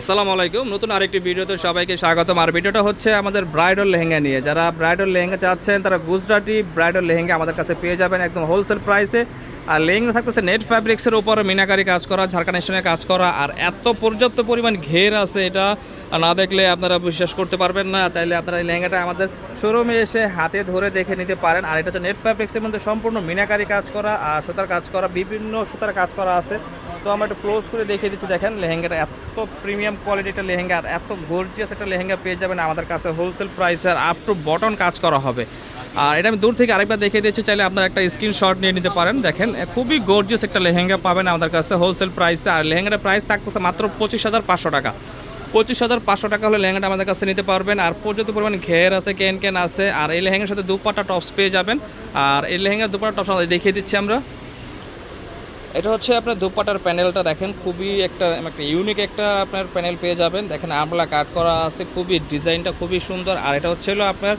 আসসালামু আলাইকুম। নতুন আরেকটি ভিডিওতে সবাইকে স্বাগতম। আর ভিডিওটা হচ্ছে আমাদের ব্রাইডাল লেহেঙ্গা নিয়ে। যারা ব্রাইডাল লেহেঙ্গা চাচ্ছেন, তারা গুজরাটি ব্রাইডাল লেহেঙ্গা আমাদের কাছে পেয়ে যাবেন একদম হোলসেল প্রাইসে আর লেহেঙ্গা থাকতেছে নেট ফ্যাব্রিক্সের উপর। মিনাকারি কাজ করা ঝাড়খান্ড স্টোনের কাজ করা। আর এত পর্যাপ্ত পরিমাণ ঘের আছে এটা। না দেখলে আপনারা বিশ্বাস করতে পারবেন না। চাইলে আপনারা এই লেহেঙ্গাটা আমাদের শোরুমে এসে হাতে ধরে দেখে নিতে পারেন। আর এটা হচ্ছে নেট ফ্যাব্রিক্সের মধ্যে সম্পূর্ণ মিনাকারি কাজ করা আর সুতার কাজ করা, বিভিন্ন সুতার কাজ করা আছে। তো আমরা একটু ক্লোজ করে দেখিয়ে দিচ্ছি, দেখেন লেহেঙ্গাটা এত প্রিমিয়াম কোয়ালিটির লেহেঙ্গা আর এত গর্জিয়াস একটা লেহেঙ্গা পেয়ে যাবেন আমাদের কাছে হোলসেল প্রাইসে আর আপ টু বটন কাজ করা হবে। আর এটা আমি দূর থেকে আরেকবার দেখিয়ে দিচ্ছি, চাইলে আপনারা একটা স্ক্রিনশট নিয়ে নিতে পারেন। দেখেন খুবই গর্জিয়াস একটা লেহেঙ্গা পাবেন আমাদের কাছে হোলসেল প্রাইসে আর লেহেঙ্গাটার প্রাইস থাকতেছে মাত্র পঁচিশ হাজার পাঁচশো টাকা। পঁচিশ হাজার পাঁচশো টাকা হলে লেহেঙ্গাটা আমাদের কাছে নিতে পারবেন। আর পর্যাপ্ত পরিমাণ ঘের আছে, কেন কেন আছে। আর এই লেহেঙ্গার সাথে দুপাটা টপস পেয়ে যাবেন। আর এই লেহেঙ্গার দুপাটা টপস দেখিয়ে দিচ্ছি আমরা। এটা হচ্ছে আপনার দুপাটার প্যানেলটা দেখেন, খুবই একটা একটা ইউনিক একটা আপনার প্যানেল পেয়ে যাবেন। দেখেন আমলা কাট করা আছে, খুবই ডিজাইনটা খুবই সুন্দর। আর এটা হচ্ছে আপনার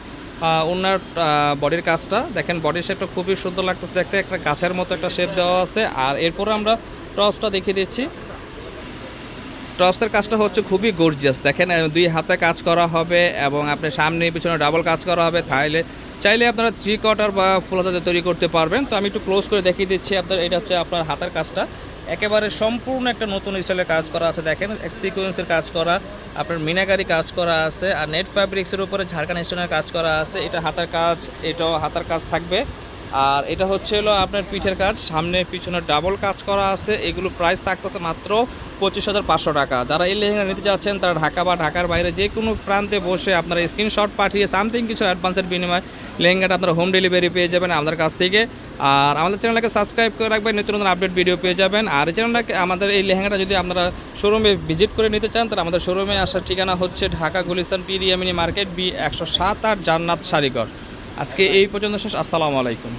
ওনার বডির কাজটা। দেখেন, বডির শেপটা খুবই সুন্দর লাগতেছে দেখতে। একটা গাছের মতো একটা শেপ দেওয়া আছে। আর এরপরে আমরা টপসটা দেখিয়ে দিচ্ছি। টপসের কাজটা হচ্ছে খুবই গর্জিয়াস দেখেন দুই হাতে কাজ করা হবে এবং আপনার সামনে পিছনে ডাবল কাজ করা হবে। তাইলে চাইলে আপনারা থ্রি কোয়ার্টার বা ফুল হাতাতে তৈরি করতে পারবেন। তো আমি একটু ক্লোজ করে দেখিয়ে দিচ্ছি আপনার, এটা হচ্ছে আপনার হাতের কাজটা। একেবারে সম্পূর্ণ একটা নতুন স্টাইলের কাজ করা আছে, দেখেন সিকোয়েন্সের কাজ করা, আপনার মিনাকারি কাজ করা আছে, আর নেট ফ্যাব্রিক্সের উপরে ঝাড়খান্ড স্টোনের কাজ করা আছে। এটা হাতার কাজ, এটাও হাতার কাজ থাকবে। আর এটা হচ্ছে হলো আপনার পিঠের কাজ। সামনে পিছনে ডাবল কাজ করা আছে। এগুলো প্রাইস থাকতেছে মাত্র পঁচিশ হাজার পাঁচশো টাকা। যারা এই লেহেঙ্গা নিতে চাচ্ছেন তারা ঢাকা বা ঢাকার বাইরে যে কোনো প্রান্তে বসে আপনারা স্ক্রিনশট পাঠিয়ে সামথিং কিছু অ্যাডভান্সের বিনিময়ে লেহেঙ্গাটা আপনারা হোম ডেলিভারি পেয়ে যাবেন আমাদের কাছ থেকে। আর আমাদের চ্যানেলটাকে সাবস্ক্রাইব করে রাখবেন, নিত্য নতুন আপডেট ভিডিও পেয়ে যাবেন। আর এই চ্যানেলটাকে আমাদের এই লেহেঙ্গাটা যদি আপনারা শোরুমে ভিজিট করে নিতে চান, তাহলে আমাদের শোরুমে আসার ঠিকানা হচ্ছে ঢাকা গুলিস্তান পিরিয়ামিনি মার্কেট বি একশো সাত আট জান্নাত শাড়িঘর আজকে এই পর্যন্ত শেষ। আসসালামু আলাইকুম।